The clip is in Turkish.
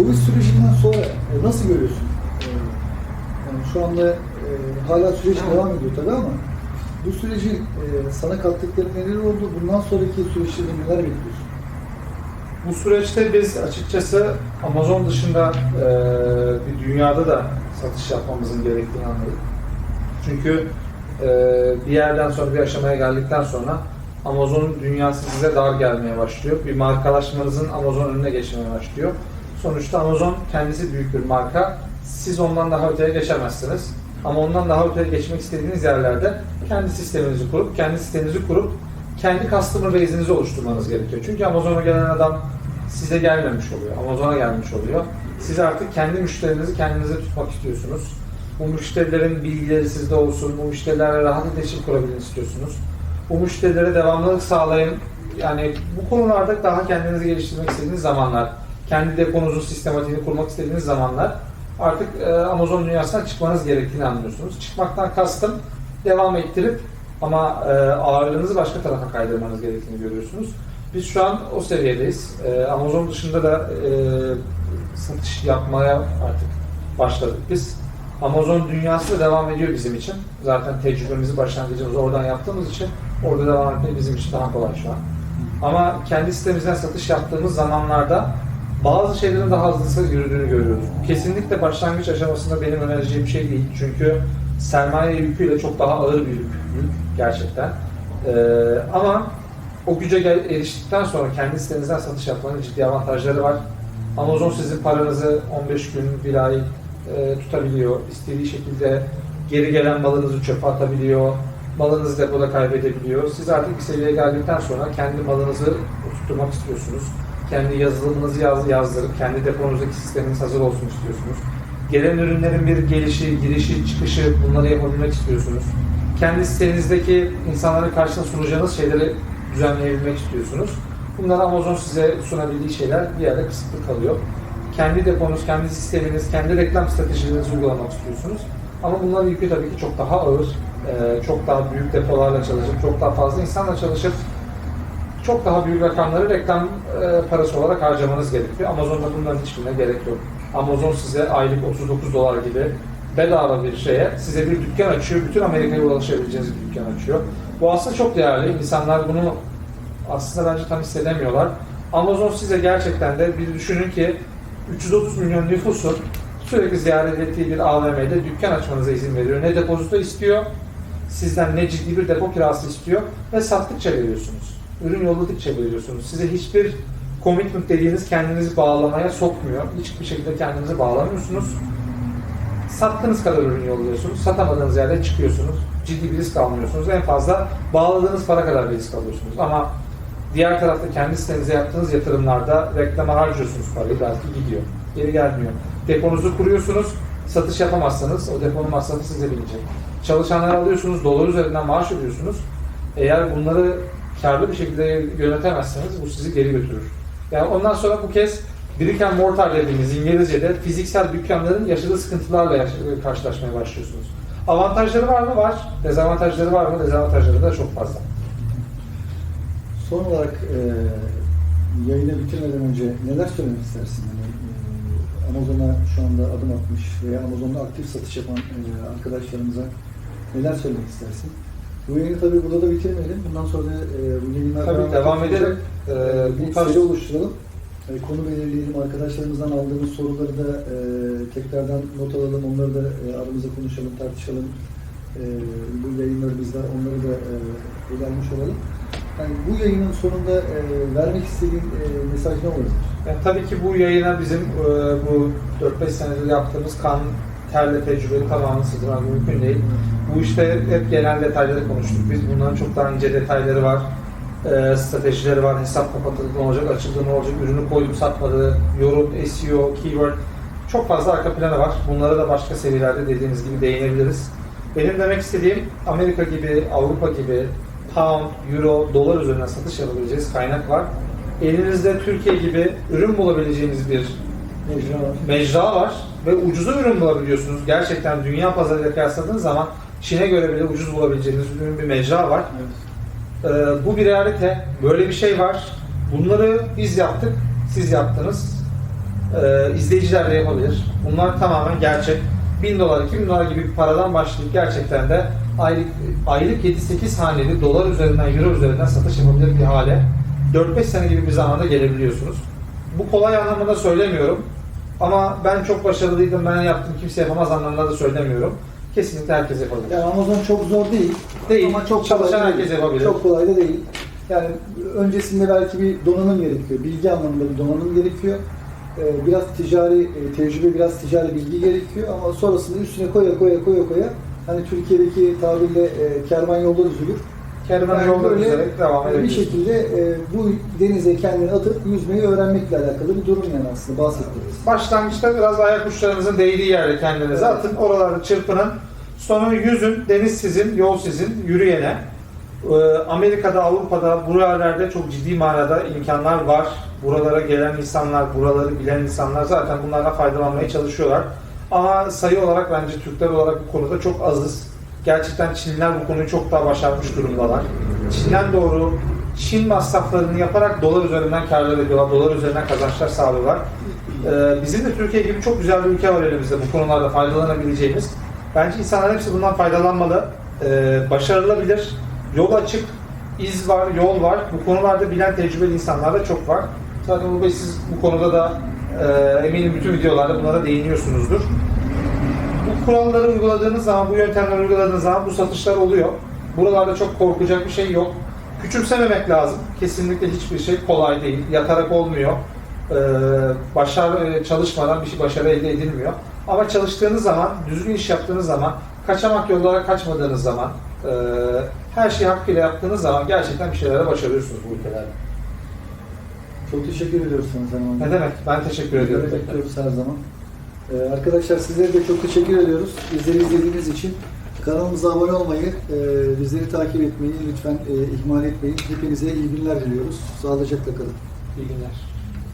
Covid sürecinden sonra e, nasıl görüyorsun? E, yani şu anda e, hala süreç devam ediyor tabii ama bu sürecin e, sana kattıkları neler oldu? Bundan sonraki süreçte neler bekliyorsun? Bu süreçte biz açıkçası Amazon dışında e, bir dünyada da satış yapmamızın gerektiğini anladık. Çünkü e, bir yerden sonra bir aşamaya geldikten sonra Amazon'un dünyası size dar gelmeye başlıyor. Bir markalaşmanızın Amazon önüne geçmeye başlıyor. Sonuçta Amazon kendisi büyük bir marka. Siz ondan daha öteye geçemezsiniz. Ama ondan daha öteye geçmek istediğiniz yerlerde kendi sisteminizi kurup, kendi sitenizi kurup kendi customer base'inizi oluşturmanız gerekiyor. Çünkü Amazon'a gelen adam size gelmemiş oluyor. Amazon'a gelmiş oluyor. Siz artık kendi müşterinizi kendinize tutmak istiyorsunuz. Bu müşterilerin bilgileri sizde olsun. Bu müşterilerle rahat iletişim kurabilin istiyorsunuz. Bu müşterilere devamlılık sağlayın. Yani bu konularda daha kendinizi geliştirmek istediğiniz zamanlar, kendi deponuzun sistematiğini kurmak istediğiniz zamanlar artık e, Amazon dünyasına çıkmanız gerektiğini anlıyorsunuz. Çıkmaktan kastım devam ettirip ama e, ağırlığınızı başka tarafa kaydırmanız gerektiğini görüyorsunuz. Biz şu an o seviyedeyiz. E, Amazon dışında da e, satış yapmaya artık başladık biz. Amazon dünyası da devam ediyor bizim için. Zaten tecrübemizi, başlangıcımızı oradan yaptığımız için orada devam etmek bizim için daha kolay şu an. Ama kendi sitemizden satış yaptığımız zamanlarda bazı şeylerin daha hızlı yürüdüğünü görüyoruz. Kesinlikle başlangıç aşamasında benim önereceğim şey değil. Çünkü sermaye yüküyle çok daha ağır bir yük, yük gerçekten. Ee, ama o güce eriştikten sonra kendi sitenizden satış yapmanın ciddi avantajları var. Amazon sizin paranızı 15 gün, bir ay e, tutabiliyor. İstediği şekilde geri gelen malınızı çöpe atabiliyor. Malınızı depoda kaybedebiliyor. Siz artık bir seviyeye geldikten sonra kendi malınızı tutturmak istiyorsunuz. Kendi yazılımınızı yaz, yazdırıp kendi deponuzdaki sisteminiz hazır olsun istiyorsunuz. Gelen ürünlerin bir gelişi, girişi, çıkışı bunları yapabilmek istiyorsunuz. Kendi sitenizdeki insanların karşısına sunacağınız şeyleri düzenleyebilmek istiyorsunuz. Bunlar Amazon size sunabildiği şeyler bir yerde kısıtlı kalıyor. Kendi deponuz, kendi sisteminiz, kendi reklam stratejilerinizi uygulamak istiyorsunuz. Ama bunların yükü tabii ki çok daha ağır, çok daha büyük depolarla çalışıp, çok daha fazla insanla çalışıp çok daha büyük rakamları reklam e, parası olarak harcamanız gerekiyor. Amazon'da bunların hiçbirine gerek yok. Amazon size aylık 39 dolar gibi bedava bir şeye size bir dükkan açıyor. Bütün Amerika'ya ulaşabileceğiniz bir dükkan açıyor. Bu aslında çok değerli. İnsanlar bunu aslında bence tam hissedemiyorlar. Amazon size gerçekten de bir düşünün ki 330 milyon nüfusun sürekli ziyaret ettiği bir AVM'de dükkan açmanıza izin veriyor. Ne depozito istiyor, sizden ne ciddi bir depo kirası istiyor ve sattıkça veriyorsunuz. Ürün yolladıkça veriyorsunuz. Size hiçbir commitment dediğiniz kendinizi bağlamaya sokmuyor. Hiçbir şekilde kendinizi bağlamıyorsunuz. Sattığınız kadar ürün yolluyorsunuz. Satamadığınız yerde çıkıyorsunuz. Ciddi bir risk almıyorsunuz. En fazla bağladığınız para kadar bir risk alıyorsunuz. Ama diğer tarafta kendi sitenize yaptığınız yatırımlarda reklama harcıyorsunuz parayı. Belki gidiyor. Geri gelmiyor. Deponuzu kuruyorsunuz. Satış yapamazsanız o deponun masrafı size binecek. Çalışanları alıyorsunuz. Dolar üzerinden maaş ödüyorsunuz. Eğer bunları karlı bir şekilde yönetemezseniz bu sizi geri götürür. Yani ondan sonra bu kez brick and mortar dediğimiz İngilizce'de fiziksel dükkanların yaşadığı sıkıntılarla yaş- karşılaşmaya başlıyorsunuz. Avantajları var mı? Var. Dezavantajları var mı? Dezavantajları da çok fazla. Son olarak e, yayını bitirmeden önce neler söylemek istersin? Yani, e, Amazon'a şu anda adım atmış veya Amazon'da aktif satış yapan e, arkadaşlarımıza neler söylemek istersin? Bu yayını tabii burada da bitirmeyelim. Bundan sonra da, e, bu yayınlar Tabii devam edecek. ederek E, e, bir bu tarz seri oluşturalım. E, konu belirleyelim. Arkadaşlarımızdan aldığımız soruları da e, tekrardan not alalım. Onları da e, aramızda konuşalım, tartışalım. E, bu yayınlarımızda onları da e, ele almış olalım. Yani bu yayının sonunda e, vermek istediğin e, mesaj ne olabilir? Yani tabii ki bu yayına bizim e, bu 4-5 senedir yaptığımız kan, terle tecrübeyi tamamını sığdırmak mümkün değil. Bu işte hep genel detayları konuştuk. Biz bunların çok daha ince detayları var. E, stratejileri var. Hesap kapatıldı ne olacak, açıldı ne olacak, ürünü koydum satmadı, yorum, SEO, keyword. Çok fazla arka planı var. Bunlara da başka seviyelerde dediğiniz gibi değinebiliriz. Benim demek istediğim Amerika gibi, Avrupa gibi pound, euro, dolar üzerinden satış yapabileceğiniz kaynak var. Elinizde Türkiye gibi ürün bulabileceğiniz bir Mecra var. mecra var ve ucuza ürün bulabiliyorsunuz. Gerçekten dünya pazarıyla kıyasladığınız zaman Çin'e göre bile ucuz bulabileceğiniz ürün bir mecra var. Evet. Ee, bu bir realite. Böyle bir şey var. Bunları biz yaptık, siz yaptınız. Ee, izleyiciler de yapabilir. Bunlar tamamen gerçek. 1000 dolar, 2000 dolar gibi bir paradan başlayıp gerçekten de aylık aylık 7-8 haneli dolar üzerinden, euro üzerinden satış yapabilir bir hale 4-5 sene gibi bir zamanda gelebiliyorsunuz. Bu kolay anlamında söylemiyorum. Ama ben çok başarılıydım, ben yaptım, kimse yapamaz anlamında da söylemiyorum. Kesinlikle herkes yapabilir. Yani Amazon çok zor değil. Değil, Ama çok çalışan kolay da herkes değil. yapabilir. Çok kolay da değil. Yani öncesinde belki bir donanım gerekiyor. Bilgi anlamında bir donanım gerekiyor. Ee, Biraz ticari e, tecrübe, biraz ticari bilgi gerekiyor ama sonrasında üstüne koya koya koya koya hani Türkiye'deki tabirle e, kervan yolda düzülür. Kervan Yani yolda böyle düzelerek devam bir edebilirsiniz. şekilde e, bu denize kendini atıp yüzmeyi öğrenmekle alakalı bir durum yani aslında bahsettiğiniz. Başlangıçta biraz ayak uçlarınızın değdiği yerde kendinize Evet. atın. Oralarda çırpının. Sonra yüzün. Deniz sizin, yol sizin, yürüyene. Ee, Amerika'da, Avrupa'da, bu yerlerde çok ciddi manada imkanlar var. Buralara gelen insanlar, buraları bilen insanlar zaten bunlardan faydalanmaya çalışıyorlar. Ama sayı olarak bence Türkler olarak bu konuda çok azız. Gerçekten Çinliler bu konuyu çok daha başarmış durumdalar. Çin'den doğru Çin masraflarını yaparak dolar üzerinden karlar ediyorlar, dolar üzerinden kazançlar sağlıyorlar. Ee, bizim de Türkiye gibi çok güzel bir ülke var elimizde bu konularda faydalanabileceğimiz. Bence insanlar hepsi bundan faydalanmalı. Ee, başarılabilir, yol açık, iz var, yol var. Bu konularda bilen tecrübeli insanlar da çok var. Zaten Uğur Bey siz bu konuda da e, eminim bütün videolarda buna da değiniyorsunuzdur. Kuralları uyguladığınız zaman, bu yöntemleri uyguladığınız zaman bu satışlar oluyor. Buralarda çok korkacak bir şey yok. Küçümsememek lazım. Kesinlikle hiçbir şey kolay değil. Yatarak olmuyor. Ee, başarı e, çalışmadan bir şey başarı elde edilmiyor. Ama çalıştığınız zaman, düzgün iş yaptığınız zaman, kaçamak yollara kaçmadığınız zaman, e, her şeyi hakkıyla yaptığınız zaman gerçekten bir şeylere başarıyorsunuz bu ülkelerde. Çok teşekkür ediyoruz sana zaman. Ne demek? Ben teşekkür ediyorum. Bekliyoruz her zaman. Ee, arkadaşlar sizlere de çok teşekkür ediyoruz. Bizleri izlediğiniz için. Kanalımıza abone olmayı, e, bizleri takip etmeyi lütfen e, ihmal etmeyin. Hepinize iyi günler diliyoruz. Sağlıcakla kalın. İyi günler.